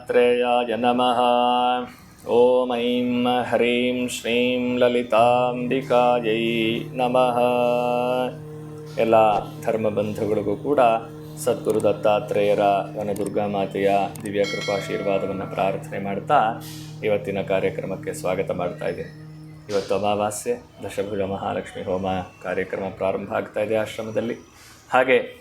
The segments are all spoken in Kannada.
ದತ್ತಾತ್ರೇಯಾಯ ನಮಃ. ಓಂ ಐಂ ಹ್ರೀಂ ಶ್ರೀಂ ಲಲಿತಾಂಬಿಕಾಯೈ ನಮಃ. ಎಲ್ಲ ಧರ್ಮಬಂಧುಗಳಿಗೂ ಕೂಡ ಸದ್ಗುರು ದತ್ತಾತ್ರೇಯರ ವನದುರ್ಗಾ ಮಾತೆಯ ದಿವ್ಯ ಕೃಪಾಶೀರ್ವಾದವನ್ನು ಪ್ರಾರ್ಥನೆ ಮಾಡ್ತಾ ಇವತ್ತಿನ ಕಾರ್ಯಕ್ರಮಕ್ಕೆ ಸ್ವಾಗತ ಮಾಡ್ತಾ ಇದೆ ಇವತ್ತು ಅಮಾವಾಸ್ಯೆ, ದಶಭುಜ ಮಹಾಲಕ್ಷ್ಮಿ ಹೋಮ ಕಾರ್ಯಕ್ರಮ ಪ್ರಾರಂಭ ಆಗ್ತಾ ಇದೆ ಆಶ್ರಮದಲ್ಲಿ. ಹಾಗೆ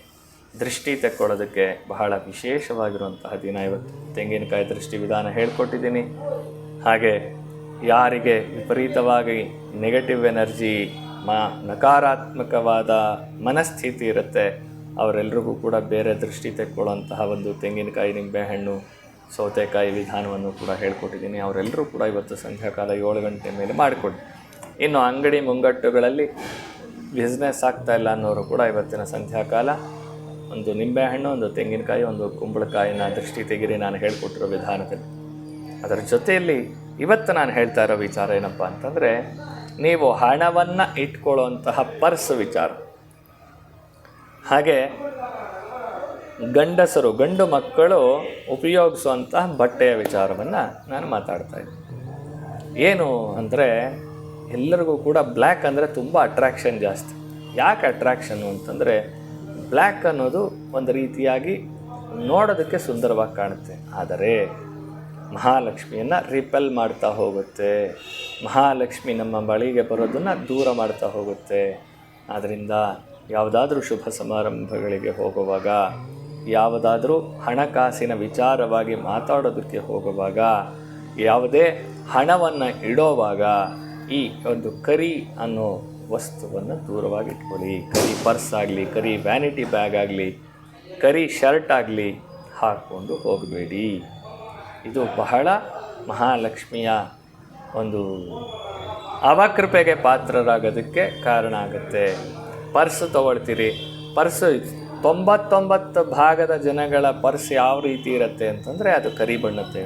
ದೃಷ್ಟಿ ತಕ್ಕೊಳ್ಳೋದಕ್ಕೆ ಬಹಳ ವಿಶೇಷವಾಗಿರುವಂತಹ ದಿನ ಇವತ್ತು. ತೆಂಗಿನಕಾಯಿ ದೃಷ್ಟಿ ವಿಧಾನ ಹೇಳ್ಕೊಟ್ಟಿದ್ದೀನಿ. ಹಾಗೆ ಯಾರಿಗೆ ವಿಪರೀತವಾಗಿ ನೆಗೆಟಿವ್ ಎನರ್ಜಿ ಮ, ನಕಾರಾತ್ಮಕವಾದ ಮನಸ್ಥಿತಿ ಇರುತ್ತೆ, ಅವರೆಲ್ರಿಗೂ ಕೂಡ ಬೇರೆ ದೃಷ್ಟಿ ತೆಕ್ಕೊಳ್ಳುವಂತಹ ಒಂದು ತೆಂಗಿನಕಾಯಿ, ನಿಂಬೆಹಣ್ಣು, ಸೌತೆಕಾಯಿ ವಿಧಾನವನ್ನು ಕೂಡ ಹೇಳ್ಕೊಟ್ಟಿದ್ದೀನಿ. ಅವರೆಲ್ಲರೂ ಕೂಡ ಇವತ್ತು ಸಂಧ್ಯಾಕಾಲ ಏಳು ಗಂಟೆ ಮೇಲೆ ಮಾಡಿಕೊಡಿ. ಇನ್ನು ಅಂಗಡಿ ಮುಂಗಟ್ಟುಗಳಲ್ಲಿ ಬಿಸ್ನೆಸ್ ಆಗ್ತಾ ಇಲ್ಲ ಅನ್ನೋರು ಕೂಡ ಇವತ್ತಿನ ಸಂಧ್ಯಾಕಾಲ ಒಂದು ನಿಂಬೆಹಣ್ಣು, ಒಂದು ತೆಂಗಿನಕಾಯಿ, ಒಂದು ಕುಂಬಳಕಾಯಿನ ದೃಷ್ಟಿ ತೆಗಿರಿ ನಾನು ಹೇಳಿಕೊಟ್ಟಿರೋ ವಿಧಾನದಲ್ಲಿ. ಅದರ ಜೊತೆಯಲ್ಲಿ ಇವತ್ತು ನಾನು ಹೇಳ್ತಾ ಇರೋ ವಿಚಾರ ಏನಪ್ಪ ಅಂತಂದರೆ, ನೀವು ಹಣವನ್ನು ಇಟ್ಕೊಳ್ಳುವಂತಹ ಪರ್ಸ್ ವಿಚಾರ. ಹಾಗೆ ಗಂಡಸರು, ಗಂಡು ಮಕ್ಕಳು ಉಪಯೋಗಿಸುವಂತಹ ಬಟ್ಟೆಯ ವಿಚಾರವನ್ನು ನಾನು ಮಾತಾಡ್ತಾ ಇದ್ದೀನಿ. ಏನು ಅಂದರೆ, ಎಲ್ಲರಿಗೂ ಕೂಡ ಬ್ಲ್ಯಾಕ್ ಅಂದರೆ ತುಂಬ ಅಟ್ರ್ಯಾಕ್ಷನ್ ಜಾಸ್ತಿ. ಯಾಕೆ ಅಟ್ರ್ಯಾಕ್ಷನ್ನು ಅಂತಂದರೆ ಬ್ಲ್ಯಾಕ್ ಅನ್ನೋದು ಒಂದು ರೀತಿಯಾಗಿ ನೋಡೋದಕ್ಕೆ ಸುಂದರವಾಗಿ ಕಾಣುತ್ತೆ. ಆದರೆ ಮಹಾಲಕ್ಷ್ಮಿಯನ್ನು ರಿಪೆಲ್ ಮಾಡ್ತಾ ಹೋಗುತ್ತೆ. ಮಹಾಲಕ್ಷ್ಮಿ ನಮ್ಮ ಬಳಿಗೆ ಬರೋದನ್ನು ದೂರ ಮಾಡ್ತಾ ಹೋಗುತ್ತೆ. ಆದ್ದರಿಂದ ಯಾವುದಾದ್ರೂ ಶುಭ ಸಮಾರಂಭಗಳಿಗೆ ಹೋಗುವಾಗ, ಯಾವುದಾದ್ರೂ ಹಣಕಾಸಿನ ವಿಚಾರವಾಗಿ ಮಾತಾಡೋದಕ್ಕೆ ಹೋಗುವಾಗ, ಯಾವುದೇ ಹಣವನ್ನು ಇಡೋವಾಗ ಈ ಒಂದು ಕರಿ ಅನ್ನೋ ವಸ್ತುವನ್ನು ದೂರವಾಗಿ ಇಟ್ಕೊಳ್ಳಿ ಕರಿ ಪರ್ಸ್ ಆಗಲಿ, ಕರಿ ವ್ಯಾನಿಟಿ ಬ್ಯಾಗ್ ಆಗಲಿ, ಕರಿ ಶರ್ಟ್ ಆಗಲಿ ಹಾಕ್ಕೊಂಡು ಹೋಗಬೇಡಿ. ಇದು ಬಹಳ ಮಹಾಲಕ್ಷ್ಮಿಯ ಒಂದು ಅವಕೃಪೆಗೆ ಪಾತ್ರರಾಗೋದಕ್ಕೆ ಕಾರಣ ಆಗುತ್ತೆ. ಪರ್ಸ್ ತೊಗೊಳ್ತೀರಿ. ಪರ್ಸ್ ತೊಂಬತ್ತೊಂಬತ್ತು ಭಾಗದ ಜನಗಳ ಪರ್ಸ್ ಯಾವ ರೀತಿ ಇರುತ್ತೆ ಅಂತಂದರೆ ಅದು ಕರಿ ಬಣ್ಣದ್ದೇ.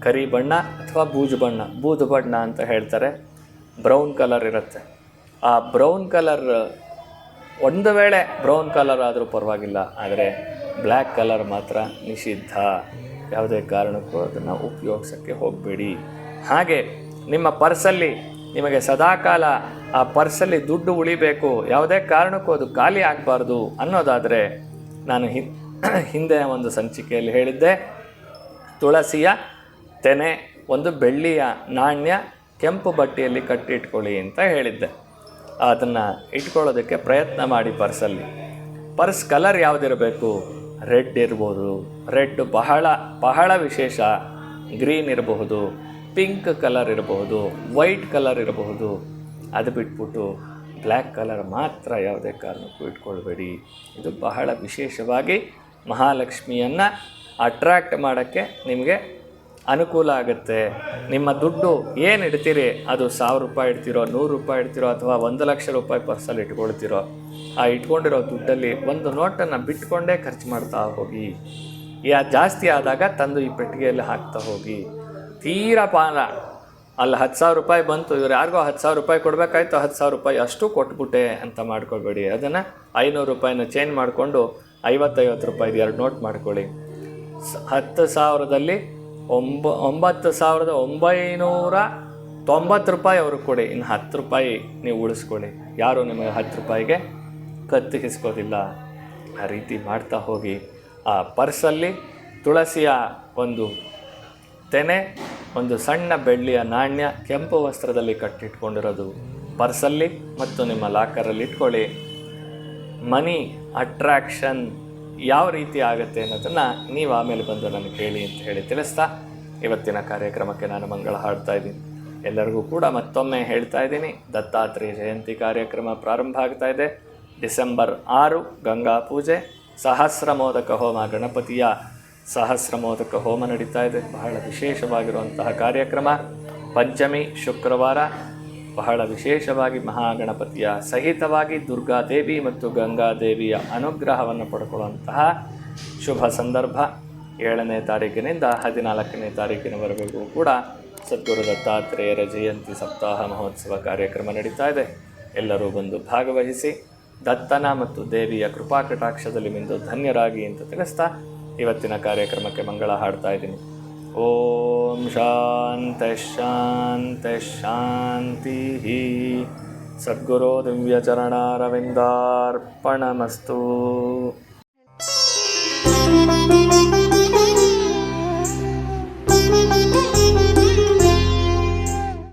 ಕರಿ ಬಣ್ಣ ಅಥವಾ ಬೂಜು ಬಣ್ಣ. ಬೂದು ಬಣ್ಣ ಅಂತ ಹೇಳ್ತಾರೆ. ಬ್ರೌನ್ ಕಲರ್ ಇರುತ್ತೆ. ಆ ಬ್ರೌನ್ ಕಲರ್, ಒಂದು ವೇಳೆ ಬ್ರೌನ್ ಕಲರ್ ಆದರೂ ಪರವಾಗಿಲ್ಲ, ಆದರೆ ಬ್ಲ್ಯಾಕ್ ಕಲರ್ ಮಾತ್ರ ನಿಷಿದ್ಧ. ಯಾವುದೇ ಕಾರಣಕ್ಕೂ ಅದನ್ನು ಉಪಯೋಗಿಸೋಕ್ಕೆ ಹೋಗಬೇಡಿ. ಹಾಗೆ ನಿಮ್ಮ ಪರ್ಸಲ್ಲಿ, ನಿಮಗೆ ಸದಾಕಾಲ ಆ ಪರ್ಸಲ್ಲಿ ದುಡ್ಡು ಉಳಿಬೇಕು, ಯಾವುದೇ ಕಾರಣಕ್ಕೂ ಅದು ಖಾಲಿ ಆಗಬಾರ್ದು ಅನ್ನೋದಾದರೆ ನಾನು ಹಿಂದೆ ಒಂದು ಸಂಚಿಕೆಯಲ್ಲಿ ಹೇಳಿದ್ದೆ. ತುಳಸಿಯ ತೆನೆ, ಒಂದು ಬೆಳ್ಳಿಯ ನಾಣ್ಯ, ಕೆಂಪು ಬಟ್ಟೆಯಲ್ಲಿ ಕಟ್ಟಿಟ್ಕೊಳ್ಳಿ ಅಂತ ಹೇಳಿದ್ದೆ. ಅದನ್ನು ಇಟ್ಕೊಳ್ಳೋದಕ್ಕೆ ಪ್ರಯತ್ನ ಮಾಡಿ ಪರ್ಸಲ್ಲಿ. ಪರ್ಸ್ ಕಲರ್ ಯಾವುದಿರಬೇಕು? ರೆಡ್ ಇರ್ಬೋದು. ರೆಡ್ ಬಹಳ ಬಹಳ ವಿಶೇಷ. ಗ್ರೀನ್ ಇರಬಹುದು. ಪಿಂಕ್ ಕಲರ್ ಇರಬಹುದು. ವೈಟ್ ಕಲರ್ ಇರಬಹುದು. ಅದು ಬಿಟ್ಬಿಟ್ಟು ಬ್ಲ್ಯಾಕ್ ಕಲರ್ ಮಾತ್ರ ಯಾವುದೇ ಕಾರಣಕ್ಕೂ ಇಟ್ಕೊಳ್ಬೇಡಿ. ಇದು ಬಹಳ ವಿಶೇಷವಾಗಿ ಮಹಾಲಕ್ಷ್ಮಿಯನ್ನು ಅಟ್ರ್ಯಾಕ್ಟ್ ಮಾಡೋಕ್ಕೆ ನಿಮಗೆ ಅನುಕೂಲ ಆಗುತ್ತೆ. ನಿಮ್ಮ ದುಡ್ಡು ಏನು ಇಡ್ತೀರಿ? ಅದು ಸಾವಿರ ರೂಪಾಯಿ ಇಡ್ತಿರೋ, ನೂರು ರೂಪಾಯಿ ಇಡ್ತಿರೋ, ಅಥವಾ ಒಂದು ಲಕ್ಷ ರೂಪಾಯಿ ಪರ್ಸಲ್ಲಿ ಇಟ್ಕೊಳ್ತಿರೋ? ಆ ಇಟ್ಕೊಂಡಿರೋ ದುಡ್ಡಲ್ಲಿ ಒಂದು ನೋಟನ್ನು ಬಿಟ್ಕೊಂಡೇ ಖರ್ಚು ಮಾಡ್ತಾ ಹೋಗಿ. ಯಾ ಜಾಸ್ತಿ ಆದಾಗ ತಂದು ಈ ಪೆಟ್ಟಿಗೆಯಲ್ಲಿ ಹಾಕ್ತಾ ಹೋಗಿ. ತೀರಾ ಪಾನ. ಅಲ್ಲಿ ಹತ್ತು ಸಾವಿರ ರೂಪಾಯಿ ಬಂತು, ಇವ್ರು ಯಾರಿಗೋ ಹತ್ತು ಸಾವಿರ ರೂಪಾಯಿ ಕೊಡಬೇಕಾಯ್ತು ಹತ್ತು ಸಾವಿರ ರೂಪಾಯಿ ಅಷ್ಟು ಕೊಟ್ಬಿಟ್ಟೆ ಅಂತ ಮಾಡ್ಕೊಳ್ಬೇಡಿ. ಅದನ್ನು ಐನೂರು ರೂಪಾಯಿನ ಚೇಂಜ್ ಮಾಡಿಕೊಂಡು ಐವತ್ತೈವತ್ತು ರೂಪಾಯಿದು ಎರಡು ನೋಟ್ ಮಾಡ್ಕೊಳ್ಳಿ. ಹತ್ತು ಸಾವಿರದಲ್ಲಿ ಒಂಬ, ಒಂಬತ್ತು ಸಾವಿರದ ಒಂಬೈನೂರ ತೊಂಬತ್ತು ರೂಪಾಯಿ ಅವ್ರಿಗೆ ಕೊಡಿ. ಇನ್ನು ಹತ್ತು ರೂಪಾಯಿ ನೀವು ಉಳಿಸ್ಕೊಳ್ಳಿ. ಯಾರು ನಿಮಗೆ ಹತ್ತು ರೂಪಾಯಿಗೆ ಕತ್ತಿಗಿಸ್ಕೋದಿಲ್ಲ ಆ ರೀತಿ ಮಾಡ್ತಾ ಹೋಗಿ. ಆ ಪರ್ಸಲ್ಲಿ ತುಳಸಿಯ ಒಂದು ತೆನೆ, ಒಂದು ಸಣ್ಣ ಬೆಳ್ಳಿಯ ನಾಣ್ಯ ಕೆಂಪು ವಸ್ತ್ರದಲ್ಲಿ ಕಟ್ಟಿಟ್ಕೊಂಡಿರೋದು. ಪರ್ಸಲ್ಲಿ ಮತ್ತು ನಿಮ್ಮ ಲಾಕರಲ್ಲಿ ಇಟ್ಕೊಳ್ಳಿ. ಮನಿ ಅಟ್ರಾಕ್ಷನ್ ಯಾವ ರೀತಿ ಆಗುತ್ತೆ ಅನ್ನೋದನ್ನು ನೀವು ಆಮೇಲೆ ಬಂದು ನನಗೆ ಹೇಳಿ ಅಂತ ಹೇಳಿ ತಿಳಿಸ್ತಾ ಇವತ್ತಿನ ಕಾರ್ಯಕ್ರಮಕ್ಕೆ ನಾನು ಮಂಗಳ ಹಾಡ್ತಾ ಇದ್ದೀನಿ. ಎಲ್ಲರಿಗೂ ಕೂಡ ಮತ್ತೊಮ್ಮೆ ಹೇಳ್ತಾ ಇದ್ದೀನಿ. ದತ್ತಾತ್ರೇಯ ಜಯಂತಿ ಕಾರ್ಯಕ್ರಮ ಪ್ರಾರಂಭ ಆಗ್ತಾ ಇದೆ. ಡಿಸೆಂಬರ್ ಆರು, ಗಂಗಾ ಪೂಜೆ, ಸಹಸ್ರ ಮೋದಕ ಹೋಮ, ಗಣಪತಿಯ ಸಹಸ್ರ ಮೋದಕ ಹೋಮ ನಡೀತಾ ಇದೆ. ಬಹಳ ವಿಶೇಷವಾಗಿರುವಂತಹ ಕಾರ್ಯಕ್ರಮ. ಪಂಚಮಿ, ಶುಕ್ರವಾರ ಬಹಳ ವಿಶೇಷವಾಗಿ ಮಹಾಗಣಪತಿಯ ಸಹಿತವಾಗಿ ದುರ್ಗಾದೇವಿ ಮತ್ತು ಗಂಗಾದೇವಿಯ ಅನುಗ್ರಹವನ್ನು ಪಡ್ಕೊಳ್ಳುವಂತಹ ಶುಭ ಸಂದರ್ಭ. ಏಳನೇ ತಾರೀಕಿನಿಂದ ಹದಿನಾಲ್ಕನೇ ತಾರೀಕಿನವರೆಗೂ ಕೂಡ ಸದ್ಗುರು ದತ್ತಾತ್ರೇಯರ ಜಯಂತಿ ಸಪ್ತಾಹ ಮಹೋತ್ಸವ ಕಾರ್ಯಕ್ರಮ ನಡೀತಾ ಇದೆ. ಎಲ್ಲರೂ ಬಂದು ಭಾಗವಹಿಸಿ ದತ್ತನ ಮತ್ತು ದೇವಿಯ ಕೃಪಾ ಕಟಾಕ್ಷದಲ್ಲಿ ಮಿಂದು ಧನ್ಯರಾಗಿ ಅಂತ ತಿಳಿಸ್ತಾ ಇವತ್ತಿನ ಕಾರ್ಯಕ್ರಮಕ್ಕೆ ಮಂಗಳ ಹಾಡ್ತಾ ಇದ್ದೀನಿ. ॐ शान्तशान्तशान्तिः शान्त्यश्शान्तिः सद्गुरो दिव्यचरणारविन्दार्पणमस्तु।